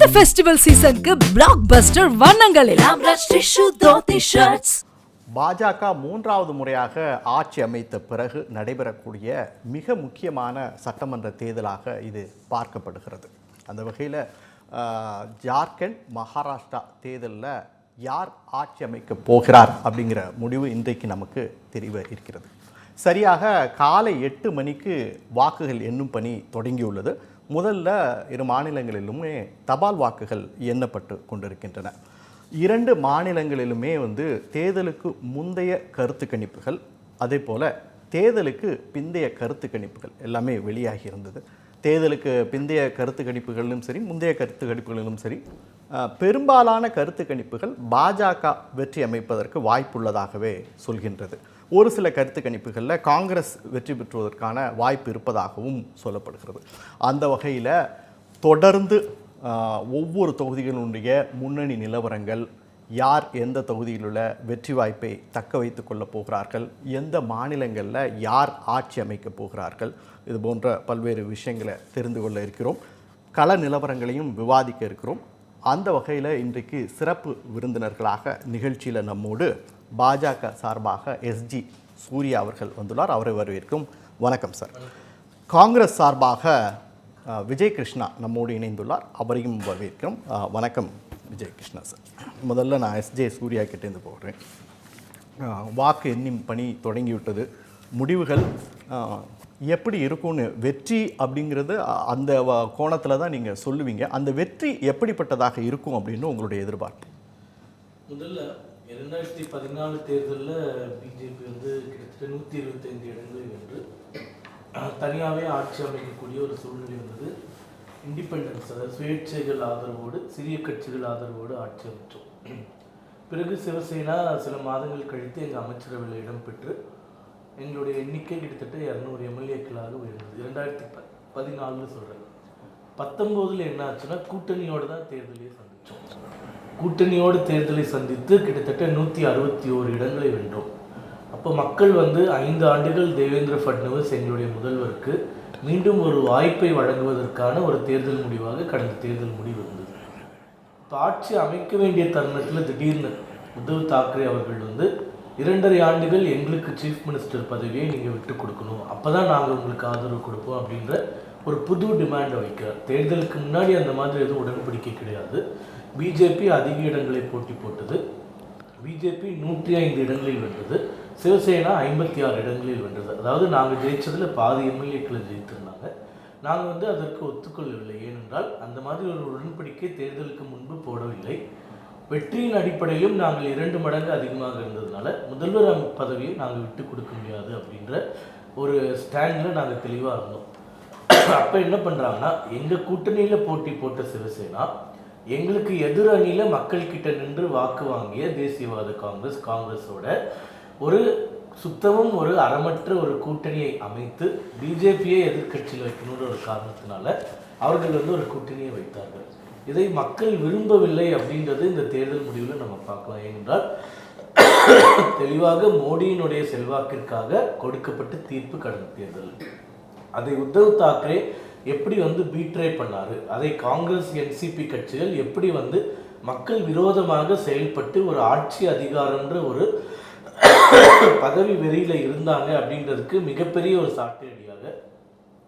இந்த ஃபெஸ்டிவல் சீசனுக்கு பிளாக் பஸ்டர் வண்ணங்களில். பாஜக மூன்றாவது முறையாக ஆட்சி அமைத்த பிறகு நடைபெறக்கூடிய மிக முக்கியமான சட்டமன்ற தேர்தலாக இது பார்க்கப்படுகிறது. அந்த வகையில் ஜார்க்கண்ட் மகாராஷ்டிரா தேர்தலில் யார் ஆட்சி அமைக்க போகிறார் அப்படிங்கிற முடிவு இன்றைக்கு நமக்கு தெரிய இருக்கிறது. சரியாக காலை எட்டு மணிக்கு வாக்குகள் எண்ணும் பணி தொடங்கியுள்ளது. முதல்ல இரு மாநிலங்களிலுமே தபால் வாக்குகள் எண்ணப்பட்டு கொண்டிருக்கின்றன. இரண்டு மாநிலங்களிலுமே வந்து தேர்தலுக்கு முந்தைய கருத்து கணிப்புகள் அதே போல் தேர்தலுக்கு பிந்தைய கருத்து கணிப்புகள் எல்லாமே வெளியாகி இருந்தது. தேர்தலுக்கு பிந்தைய கருத்து கணிப்புகளிலும் சரி முந்தைய கருத்து கணிப்புகளிலும் சரி பெரும்பாலான கருத்து கணிப்புகள் பாஜக வெற்றி அமைப்பதற்கு வாய்ப்புள்ளதாகவே சொல்கின்றது. ஒரு சில கருத்து கணிப்புகளில் காங்கிரஸ் வெற்றி பெற்றுவதற்கான வாய்ப்பு இருப்பதாகவும் சொல்லப்படுகிறது. அந்த வகையில் தொடர்ந்து ஒவ்வொரு தொகுதிகளுடைய முன்னணி நிலவரங்கள் யார் எந்த தொகுதியில் உள்ள வெற்றி வாய்ப்பை தக்க வைத்து கொள்ளப் போகிறார்கள் எந்த மாநிலங்களில் யார் ஆட்சி அமைக்கப் போகிறார்கள் இது போன்ற பல்வேறு விஷயங்களை தெரிந்து கொள்ள இருக்கிறோம். கள நிலவரங்களையும் விவாதிக்க இருக்கிறோம். அந்த வகையில் இன்றைக்கு சிறப்பு விருந்தினர்களாக நிகழ்ச்சியில் நம்மோடு பாஜக சார்பாக எஸ்ஜி சூர்யா அவர்கள் வந்துள்ளார். அவரை வரவேற்கும். வணக்கம் சார். காங்கிரஸ் சார்பாக விஜய் கிருஷ்ணா நம்மோடு இணைந்துள்ளார். அவரையும் வரவேற்கிறோம். வணக்கம் விஜய் கிருஷ்ணா சார். முதல்ல நான் எஸ்ஜே சூர்யா கிட்டேருந்து போகிறேன் வாக்கு எண்ணும் பணி தொடங்கிவிட்டது. முடிவுகள் எப்படி இருக்கும்னு வெற்றி அப்படிங்கிறது அந்த கோணத்தில் தான் நீங்கள் சொல்லுவீங்க. அந்த வெற்றி எப்படிப்பட்டதாக இருக்கும் அப்படின்னு உங்களுடைய எதிர்பார்ப்பு? முதல்ல இரண்டாயிரத்தி பதினாலு தேர்தலில் பிஜேபி வந்து கிட்டத்தட்ட நூற்றி இருபத்தைந்து இடங்களை வென்று தனியாகவே ஆட்சி அமைக்கக்கூடிய ஒரு சூழ்நிலை வந்தது. இண்டிபெண்டன்ஸ் அதாவது சுயேட்சைகள் ஆதரவோடு சிறிய கட்சிகள் ஆதரவோடு ஆட்சி அமைச்சோம் பிறகு சிவசேனா சில மாதங்கள் கழித்து எங்கள் அமைச்சரவையில் இடம்பெற்று எங்களுடைய எண்ணிக்கை கிட்டத்தட்ட இரநூறு எம்எல்ஏக்களாக உயர்ந்தது. இரண்டாயிரத்தி ப பதினாலுன்னு சொல்கிறேன் பத்தொம்போதில் என்ன ஆச்சுன்னா கூட்டணியோடு தான் தேர்தலையே சந்தித்தோம் கூட்டணியோடு தேர்தலை சந்தித்து கிட்டத்தட்ட நூற்றி அறுபத்தி ஓரு இடங்களை வென்றோம். அப்போ மக்கள் வந்து ஐந்து ஆண்டுகள் தேவேந்திர ஃபட்னவிஸ் எங்களுடைய முதல்வருக்கு மீண்டும் ஒரு வாய்ப்பை வழங்குவதற்கான ஒரு தேர்தல் முடிவாக கடந்த தேர்தல் முடிவு இருந்தது. இப்போ ஆட்சி அமைக்க வேண்டிய தருணத்தில் திடீர்னு உத்தவ் தாக்கரே அவர்கள் வந்து இரண்டரை ஆண்டுகள் எங்களுக்கு சீஃப் மினிஸ்டர் பதவியை நீங்கள் விட்டு கொடுக்கணும். அப்போ தான் நாங்கள் உங்களுக்கு ஆதரவு கொடுப்போம் அப்படின்ற ஒரு புது டிமாண்டை வைக்கிறார் தேர்தலுக்கு முன்னாடி அந்த மாதிரி எதுவும் உடன்படிக்கை கிடையாது. பிஜேபி அதிக இடங்களை போட்டி போட்டது. பிஜேபி நூற்றி ஐந்து இடங்களில் வென்றது. சிவசேனா ஐம்பத்தி ஆறு இடங்களில் வென்றது. அதாவது நாங்கள் ஜெயித்ததில் பாதி எம்எல்ஏக்களை ஜெயித்திருந்தாங்க. நாங்கள் வந்து அதற்கு ஒத்துக்கொள்ளவில்லை. ஏனென்றால் அந்த மாதிரி ஒரு உடன்படிக்கை தேர்தலுக்கு முன்பு போடவில்லை. வெற்றியின் அடிப்படையிலும் நாங்கள் இரண்டு மடங்கு அதிகமாக இருந்ததுனால முதல்வர் பதவியை நாங்கள் விட்டு கொடுக்க முடியாது அப்படின்ற ஒரு ஸ்டாண்டில் நாங்கள் தெளிவாக இருந்தோம். அப்போ என்ன பண்ணுறாங்கன்னா எங்கள் கூட்டணியில் போட்டி போட்ட சிவசேனா எங்களுக்கு எதிர் அணியில் மக்கள்கிட்ட நின்று வாக்கு வாங்கிய தேசியவாத காங்கிரஸ் காங்கிரஸோட ஒரு சுத்தமும் ஒரு அறமற்ற ஒரு கூட்டணியை அமைத்து பிஜேபியை எதிர்க்கட்சியில் வைக்கணுன்ற ஒரு காரணத்தினால அவர்கள் வந்து ஒரு கூட்டணியை வைத்தார்கள். இதை மக்கள் விரும்பவில்லை அப்படின்றது இந்த தேர்தல் முடிவில் நம்ம பார்க்கலாம். ஏனென்றால் தெளிவாக மோடியினுடைய செல்வாக்கிற்காக கொடுக்கப்பட்ட தீர்ப்பு கடந்த தேர்தல். அதை உத்தவ் தாக்கரே எப்படி வந்து பீட்ரே பண்ணாரு? அதை காங்கிரஸ் என்சிபி கட்சிகள் எப்படி வந்து மக்கள் விரோதமாக செயல்பட்டு ஒரு ஆட்சி அதிகாரம்ன்ற ஒரு பதவி வெறியில இருந்தாங்க அப்படின்றதுக்கு மிகப்பெரிய ஒரு சாட்டடியாக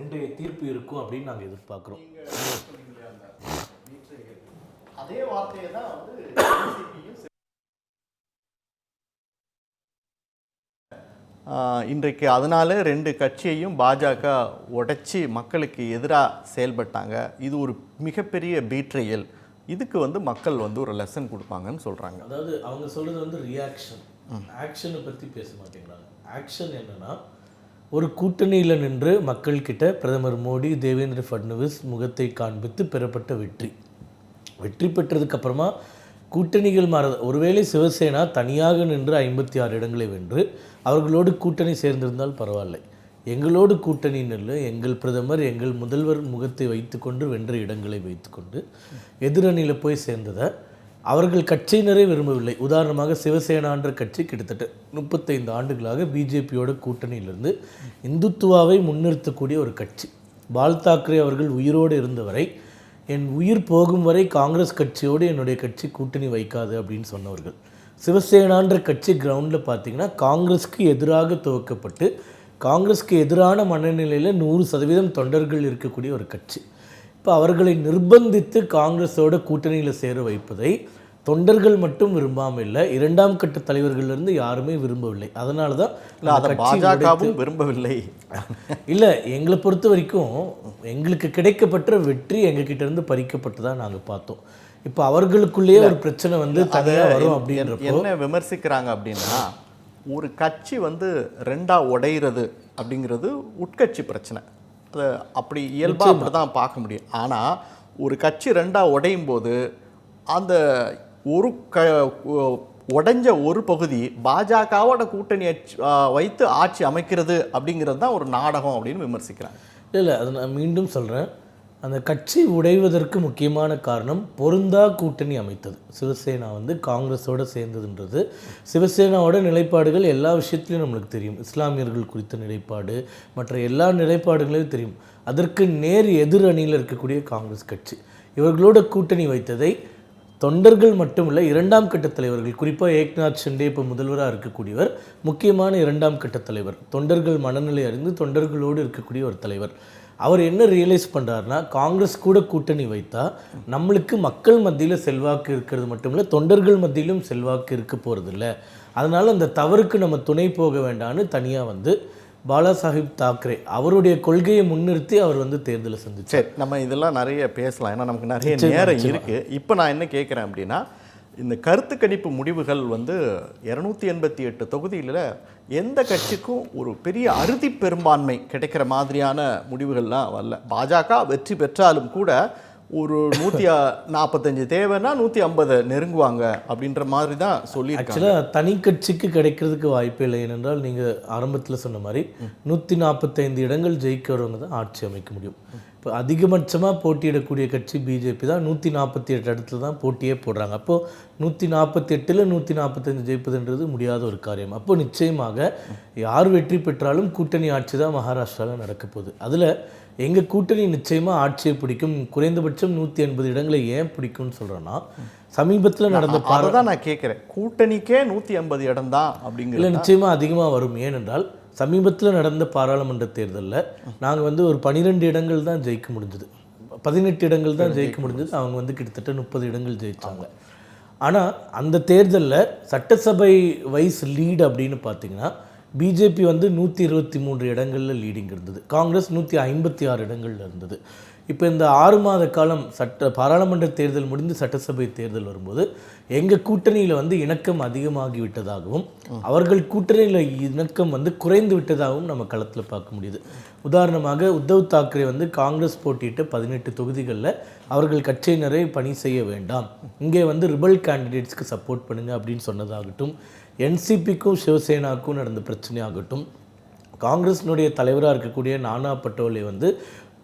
இன்றைய தீர்ப்பு இருக்கும் அப்படின்னு நாங்கள் எதிர்பார்க்குறோம். அதே வார்த்தையை தான் வந்து இன்றைக்கு அதனால ரெண்டு கட்சியையும் பாஜக உடைச்சி மக்களுக்கு எதிராக செயல்பட்டாங்க. இது ஒரு மிகப்பெரிய பீட்ரையல் இதுக்கு வந்து மக்கள் வந்து ஒரு லெசன் கொடுப்பாங்கன்னு சொல்கிறாங்க அதாவது அவங்க சொல்றது வந்து ரியாக்ஷன் ஆக்ஷனை பற்றி பேச மாட்டேங்கிறாங்க ஆக்ஷன் என்னன்னா ஒரு கூட்டணியில் நின்று மக்கள்கிட்ட பிரதமர் மோடி தேவேந்திர ஃபட்னவிஸ் முகத்தை காண்பித்து பெறப்பட்ட வெற்றி. வெற்றி பெற்றதுக்கு அப்புறமா கூட்டணிகள் மாற ஒருவேளை சிவசேனா தனியாக நின்று ஐம்பத்தி ஆறு இடங்களை வென்று அவர்களோடு கூட்டணி சேர்ந்திருந்தால் பரவாயில்லை. எங்களோடு கூட்டணி நின்று எங்கள் பிரதமர் எங்கள் முதல்வர் முகத்தை வைத்துக்கொண்டு வென்ற இடங்களை வைத்துக்கொண்டு எதிரணியில் போய் சேர்ந்ததை அவர்கள் கட்சியினரே விரும்பவில்லை. உதாரணமாக சிவசேனான்ற கட்சி கிட்டத்தட்ட முப்பத்தைந்து ஆண்டுகளாக பிஜேபியோட கூட்டணியிலிருந்து இந்துத்துவாவை முன்னிறுத்தக்கூடிய ஒரு கட்சி. பால் தாக்கரே அவர்கள் உயிரோடு இருந்தவரை என் உயிர் போகும் வரை காங்கிரஸ் கட்சியோடு என்னுடைய கட்சி கூட்டணி வைக்காது அப்படின்னு சொன்னவர்கள். சிவசேனான்ற கட்சி கிரவுண்டில் பார்த்தீங்கன்னா காங்கிரஸ்க்கு எதிராக துவக்கப்பட்டு காங்கிரஸ்க்கு எதிரான மனநிலையில் நூறு சதவீதம் தொண்டர்கள் இருக்கக்கூடிய ஒரு கட்சி. இப்போ அவர்களை நிர்பந்தித்து காங்கிரஸோட கூட்டணியில் சேர வைப்பதை தொண்டர்கள் மட்டும் விரும்பாமல் இல்லை இரண்டாம் கட்ட தலைவர்களிலிருந்து யாருமே விரும்பவில்லை. அதனால தான் பாஜகவும் விரும்பவில்லை. இல்லை எங்களை பொறுத்த வரைக்கும் எங்களுக்கு கிடைக்கப்பட்ட வெற்றி எங்ககிட்ட இருந்து பறிக்கப்பட்டு தான் நாங்கள் பார்த்தோம். இப்போ அவர்களுக்குள்ளேயே ஒரு பிரச்சனை வந்து தனியாக வரும் அப்படின்றப்போ என்ன விமர்சிக்கிறாங்க அப்படின்னா ஒரு கட்சி வந்து ரெண்டா உடையிறது அப்படிங்கிறது உட்கட்சி பிரச்சனை. அது அப்படி இயல்பாக அப்படி தான் பார்க்க முடியும். ஆனால் ஒரு கட்சி ரெண்டா உடையும் போது அந்த ஒரு க உடஞ்ச உடைஞ்ச ஒரு பகுதி பாஜகவோட கூட்டணி வைத்து ஆட்சி அமைக்கிறது அப்படிங்கிறது தான் ஒரு நாடகம் அப்படின்னு விமர்சிக்கிறாங்க. இல்லை இல்லை அது நான் மீண்டும் சொல்கிறேன் அந்த கட்சி உடைவதற்கு முக்கியமான காரணம் பொருந்தா கூட்டணி அமைத்தது. சிவசேனா வந்து காங்கிரஸோடு சேர்ந்ததுன்றது. சிவசேனாவோட நிலைப்பாடுகள் எல்லா விஷயத்துலையும் நம்மளுக்கு தெரியும். இஸ்லாமியர்கள் குறித்த நிலைப்பாடு மற்ற எல்லா நிலைப்பாடுகளையும் தெரியும். அதற்கு நேர் எதிர் அணியில் இருக்கக்கூடிய காங்கிரஸ் கட்சி. இவர்களோட கூட்டணி வைத்ததை தொண்டர்கள் மட்டுமல்ல இரண்டாம் கட்ட தலைவர்கள் குறிப்பாக ஏக்நாத் ஷிண்டே இப்போ முதல்வராக இருக்கக்கூடியவர் முக்கியமான இரண்டாம் கட்ட தலைவர். தொண்டர்கள் மனநிலை அறிந்து தொண்டர்களோடு இருக்கக்கூடிய ஒரு தலைவர். அவர் என்ன ரியலைஸ் பண்ணுறாருனா காங்கிரஸ் கூட கூட்டணி வைத்தா நம்மளுக்கு மக்கள் மத்தியில் செல்வாக்கு இருக்கிறது மட்டுமில்ல தொண்டர்கள் மத்தியிலும் செல்வாக்கு இருக்க போகிறதில்ல அதனால் அந்த தவறுக்கு நம்ம துணை போக வேண்டாம்னு தனியாக வந்து பாலா சாஹிப் தாக்கரே அவருடைய கொள்கையை முன்னிறுத்தி அவர் வந்து தேர்தலை சந்திச்சார். சரி நம்ம இதெல்லாம் நிறைய பேசலாம். ஏன்னா நமக்கு நிறைய நேரம் இருக்கு. இப்போ நான் என்ன கேட்குறேன் அப்படின்னா இந்த கருத்து கணிப்பு முடிவுகள் வந்து இரநூத்தி எண்பத்தி எட்டு தொகுதியில் எந்த கட்சிக்கும் ஒரு பெரிய அறுதி பெரும்பான்மை கிடைக்கிற மாதிரியான முடிவுகள்லாம் வரல. பாஜக வெற்றி பெற்றாலும் கூட ஒரு நூற்றி நாற்பத்தஞ்சு தேவைன்னா நூற்றி ஐம்பது நெருங்குவாங்க அப்படின்ற மாதிரி தான் சொல்லியிருக்காங்க. ஆக்சுவலாக தனி கட்சிக்கு கிடைக்கிறதுக்கு வாய்ப்பே இல்லை ஏனென்றால் நீங்கள் ஆரம்பத்தில் சொன்ன மாதிரி நூற்றி நாற்பத்தைந்து இடங்கள் ஜெயிக்கிறவங்க தான் ஆட்சி அமைக்க முடியும். இப்போ அதிகபட்சமாக போட்டியிடக்கூடிய கட்சி பிஜேபி தான். நூற்றி நாற்பத்தி எட்டு இடத்துல தான் போட்டியே போடுறாங்க. அப்போது நூற்றி நாற்பத்தி எட்டில் நூற்றி நாற்பத்தஞ்சு ஜெயிப்பதுன்றது முடியாத ஒரு காரியம். அப்போ நிச்சயமாக யார் வெற்றி பெற்றாலும் கூட்டணி ஆட்சி தான் மகாராஷ்டிராவில் நடக்க போகுது. அதில் எங்கள் கூட்டணி நிச்சயமாக ஆட்சியை பிடிக்கும். குறைந்தபட்சம் நூற்றி எண்பது இடங்களை ஏன் பிடிக்கும்னு சொல்கிறேன்னா சமீபத்தில் நடந்த அதை தான் நான் கேட்குறேன். கூட்டணிக்கே நூற்றி ஐம்பது இடம் தான் இல்லை அப்படிங்கிறது நிச்சயமாக அதிகமாக வரும். ஏனென்றால் சமீபத்தில் நடந்த பாராளுமன்ற தேர்தலில் நாங்கள் வந்து ஒரு பனிரெண்டு இடங்கள் தான் ஜெயிக்க முடிஞ்சது. பதினெட்டு இடங்கள் தான் ஜெயிக்க முடிஞ்சது. அவங்க வந்து கிட்டத்தட்ட முப்பது இடங்கள் ஜெயித்தாங்க ஆனால் அந்த தேர்தலில் சட்டசபை வைஸ் லீடு அப்படின்னு பார்த்தீங்கன்னா பிஜேபி வந்து நூற்றி இருபத்தி மூன்று இடங்களில் லீடிங் இருந்தது. காங்கிரஸ் நூற்றி ஐம்பத்தி ஆறு இடங்களில் இருந்தது. இப்போ இந்த ஆறு மாத காலம் சட்ட பாராளுமன்ற தேர்தல் முடிந்து சட்டசபை தேர்தல் வரும்போது எங்கள் கூட்டணியில் வந்து இணக்கம் அதிகமாகி விட்டதாகவும் அவர்கள் கூட்டணியில் இணக்கம் வந்து குறைந்து விட்டதாகவும் நம்ம களத்தில் பார்க்க முடியுது. உதாரணமாக உத்தவ் தாக்கரே வந்து காங்கிரஸ் போட்டியிட்ட பதினெட்டு தொகுதிகளில் அவர்கள் கட்சியினரை பணி செய்ய வேண்டாம். இங்கே வந்து ரிபல் கேண்டிடேட்ஸ்க்கு சப்போர்ட் பண்ணுங்க அப்படின்னு சொன்னதாகட்டும் என்சிபிக்கும் சிவசேனாக்கும் நடந்த பிரச்சனையாகட்டும் காங்கிரஸினுடைய தலைவராக இருக்கக்கூடிய நானா பட்டோலே வந்து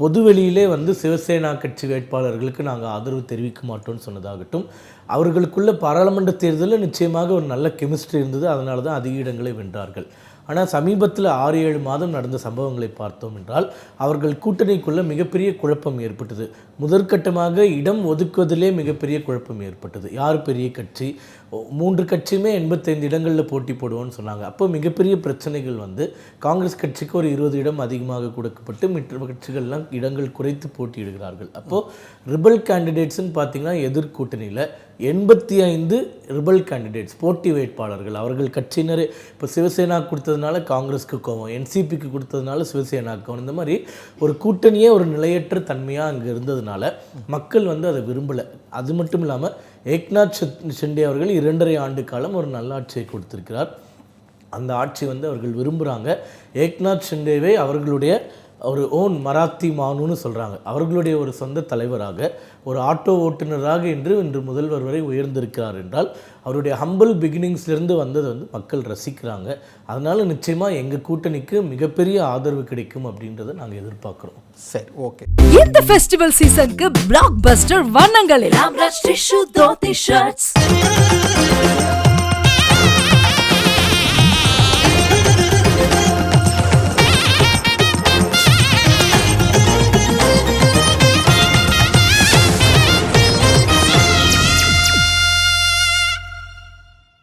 பொதுவெளியிலே வந்து சிவசேனா கட்சி வேட்பாளர்களுக்கு நாங்கள் ஆதரவு தெரிவிக்க மாட்டோம்னு சொன்னதாகட்டும் அவர்களுக்குள்ள பாராளுமன்ற தேர்தலில் நிச்சயமாக ஒரு நல்ல கெமிஸ்ட்ரி இருந்தது அதனால தான் அதிக இடங்களை வென்றார்கள். ஆனால் சமீபத்தில் ஆறு ஏழு மாதம் நடந்த சம்பவங்களை பார்த்தோம் என்றால் அவர்கள் கூட்டணிக்குள்ளே மிகப்பெரிய குழப்பம் ஏற்பட்டது. முதற்கட்டமாக இடம் ஒதுக்குவதிலே மிகப்பெரிய குழப்பம் ஏற்பட்டது. யார் பெரிய கட்சி? மூன்று கட்சியுமே எண்பத்தைந்து இடங்களில் போட்டி போடுவோம்னு சொன்னாங்க. அப்போ மிகப்பெரிய பிரச்சனைகள் வந்து காங்கிரஸ் கட்சிக்கு ஒரு இருபது இடம் அதிகமாக கொடுக்கப்பட்டு மற்ற கட்சிகள்லாம் இடங்கள் குறைத்து போட்டியிடுகிறார்கள். அப்போது ரிபல் கேண்டிடேட்ஸ்னு பார்த்தீங்கன்னா எதிர்கூட்டணியில் எண்பத்தி ஐந்து ரிபல் கேண்டிடேட்ஸ் போட்டி வேட்பாளர்கள். அவர்கள் கட்சியினரே இப்போ சிவசேனா கொடுத்ததுனால காங்கிரஸ்க்கு கோவம் என்சிபிக்கு கொடுத்ததுனால சிவசேனாக்கு கோவம் இந்த மாதிரி ஒரு கூட்டணியே ஒரு நிலையற்ற தன்மையாக அங்கே இருந்ததுனால மக்கள் வந்து அதை விரும்பலை. அது மட்டும் இல்லாமல் ஏக்நாத் ஷிண்டே அவர்கள் இரண்டரை ஆண்டு காலம் ஒரு நல்லாட்சியை கொடுத்திருக்கிறார். அந்த ஆட்சி வந்து அவர்கள் விரும்புகிறாங்க ஏக்நாத் ஷிண்டேவை அவர்களுடைய ஒரு ஓன் மராத்தி மானுன்னு சொல்கிறாங்க அவர்களுடைய ஒரு சொந்த தலைவராக ஒரு ஆட்டோ ஓட்டுநராக இன்று இன்று முதல்வர் வரை உயர்ந்திருக்கிறார் என்றால் அவருடைய ஹம்பிள் பிகினிங்ஸ்லேருந்து வந்தது வந்து மக்கள் ரசிக்கிறாங்க. அதனால் நிச்சயமாக எங்கள் கூட்டணிக்கு மிகப்பெரிய ஆதரவு கிடைக்கும் அப்படின்றத நாங்கள் எதிர்பார்க்குறோம். சரி ஓகே. இந்த ஃபெஸ்டிவல் சீசனுக்கு பிளாக் பஸ்டர் வண்ணங்களில்